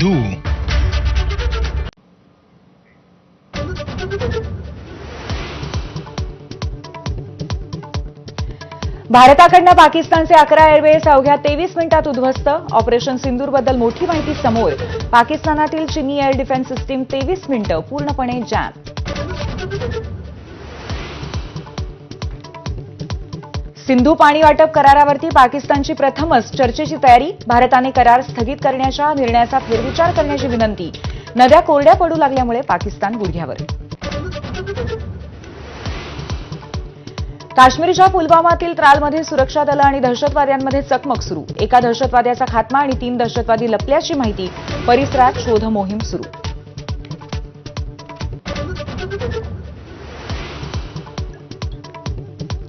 धू भारताकडनं पाकिस्तानचे अकरा एअरवेज अवघ्या तेवीस मिनिटात उद्ध्वस्त. ऑपरेशन सिंदूरबद्दल मोठी माहिती समोर. पाकिस्तानातील चिनी एअर डिफेन्स सिस्टीम तेवीस मिनिटं पूर्णपणे जॅम सिंधू पाणी वाटप करारावरती पाकिस्तानची प्रथमच चर्चेची तयारी भारताने करार स्थगित करण्याच्या निर्णयाचा फेरविचार करण्याची विनंती. नद्या कोरड्या पडू लागल्यामुळे पाकिस्तान गुडघ्यावर. काश्मीरच्या पुलवामातील त्रालमध्ये सुरक्षा दलं आणि दहशतवाद्यांमध्ये चकमक सुरू. एका दहशतवाद्याचा खात्मा आणि तीन दहशतवादी लपल्याची माहिती परिसरात शोध मोहीम सुरू.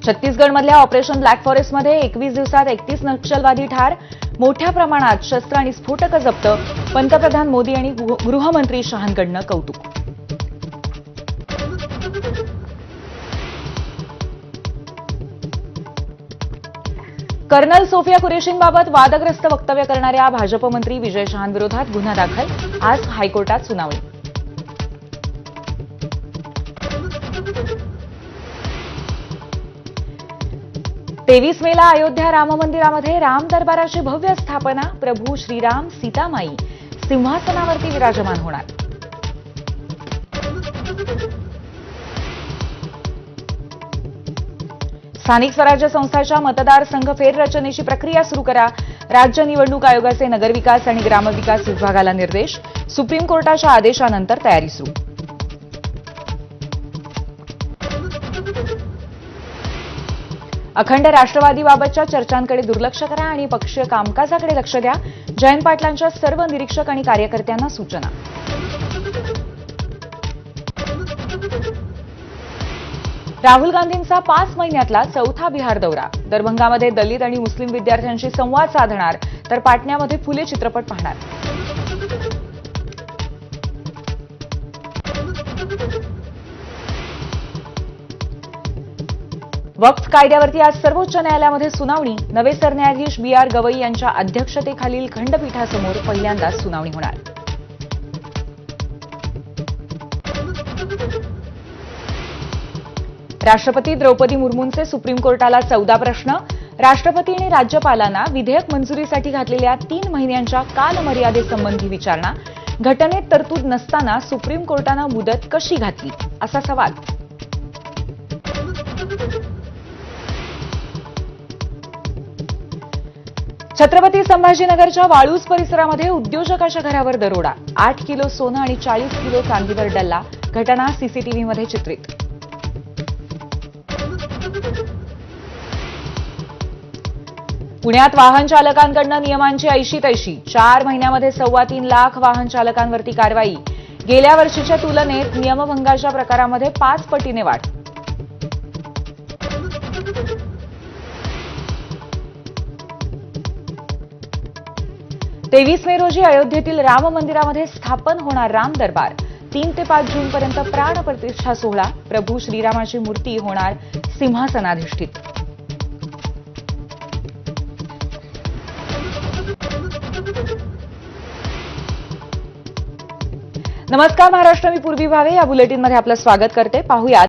छत्तीसगडमधल्या ऑपरेशन ब्लॅक फॉरेस्टमध्ये एकवीस दिवसात एकतीस नक्षलवादी ठार मोठ्या प्रमाणात शस्त्र आणि स्फोटकं जप्त पंतप्रधान मोदी आणि गृहमंत्री शहांकडनं कौतुक. कर्नल सोफिया कुरेशींबाबत वादग्रस्त वक्तव्य करणाऱ्या भाजप मंत्री विजय शहांविरोधात गुन्हा दाखल आज हायकोर्टात सुनावणी. तेवीस मेला अयोध्या राम मंदिरामध्ये राम दरबाराची भव्य स्थापना प्रभू श्रीराम सीतामाई सिंहासनावरती विराजमान होणार. स्थानिक स्वराज्य संस्थाच्या मतदारसंघ फेररचनेची प्रक्रिया सुरू करा. राज्य निवडणूक आयोगाचे नगरविकास आणि ग्रामविकास विभागाला निर्देश. सुप्रीम कोर्टाच्या आदेशानंतर तयारी सुरू. अखंड राष्ट्रवादीबाबतच्या चर्चांकडे दुर्लक्ष करा आणि पक्षीय कामकाजाकडे लक्ष द्या. जयंत पाटलांच्या सर्व निरीक्षक आणि कार्यकर्त्यांना सूचना. राहुल गांधींचा पाच महिन्यातला चौथा बिहार दौरा. दरभंगामध्ये दलित आणि मुस्लिम विद्यार्थ्यांशी संवाद साधणार तर पाटण्यामध्ये फुले चित्रपट पाहणार. वक्फ कायद्यावरती आज सर्वोच्च न्यायालयामध्ये सुनावणी. नवे सरन्यायाधीश बी आर गवई यांच्या अध्यक्षतेखालील खंडपीठासमोर पहिल्यांदाच सुनावणी होणार. राष्ट्रपती द्रौपदी मुर्मूंचे सुप्रीम कोर्टाला चौदा प्रश्न. राष्ट्रपती आणि राज्यपालांना विधेयक मंजुरीसाठी घातलेल्या तीन महिन्यांच्या कालमर्यादेसंबंधी विचारणा. घटनेत तरतूद नसताना सुप्रीम कोर्टानं मुदत कशी घातली? असा सवाल. छत्रपती संभाजीनगरच्या वाळूज परिसरामध्ये उद्योजकाच्या घरावर दरोडा. आठ किलो सोनं आणि चाळीस किलो चांदीवर डल्ला. घटना सीसीटीव्हीमध्ये चित्रित. पुण्यात वाहन चालकांकडनं नियमांची ऐशी तैशी चार महिन्यामध्ये सव्वा तीन लाख वाहन चालकांवरती कारवाई. गेल्या वर्षीच्या तुलनेत नियमभंगाच्या प्रकारामध्ये पाच पटीने वाढ. तेवीस मे रोजी अयोध्येतील राम मंदिरामध्ये स्थापन होणार राम दरबार. तीन ते पाच जूनपर्यंत प्राण प्रतिष्ठा सोहळा. प्रभू श्रीरामाची मूर्ती होणार सिंहासनाधिष्ठित. नमस्कार महाराष्ट्र. मी पूर्वी भावे. या बुलेटिनमध्ये आपलं स्वागत करते. पाहूयात